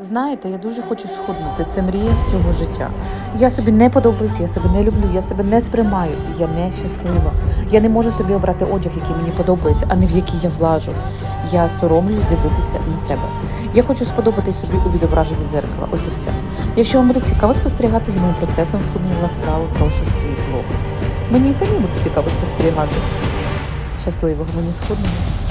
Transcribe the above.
Знаєте, я дуже хочу схуднути. Це мрія всього життя. Я собі не подобаюся, я себе не люблю, я себе не сприймаю, і я не щаслива. Я не можу собі обрати одяг, який мені подобається, а не в який я влажу. Я соромлюсь дивитися на себе. Я хочу сподобатись собі у відображенні зеркала. Ось і все. Якщо вам буде цікаво спостерігати за моїм процесом схуднення ласкаво, прошу в свій блог. Мені і самі буде цікаво спостерігати. Щасливого мені схуднення.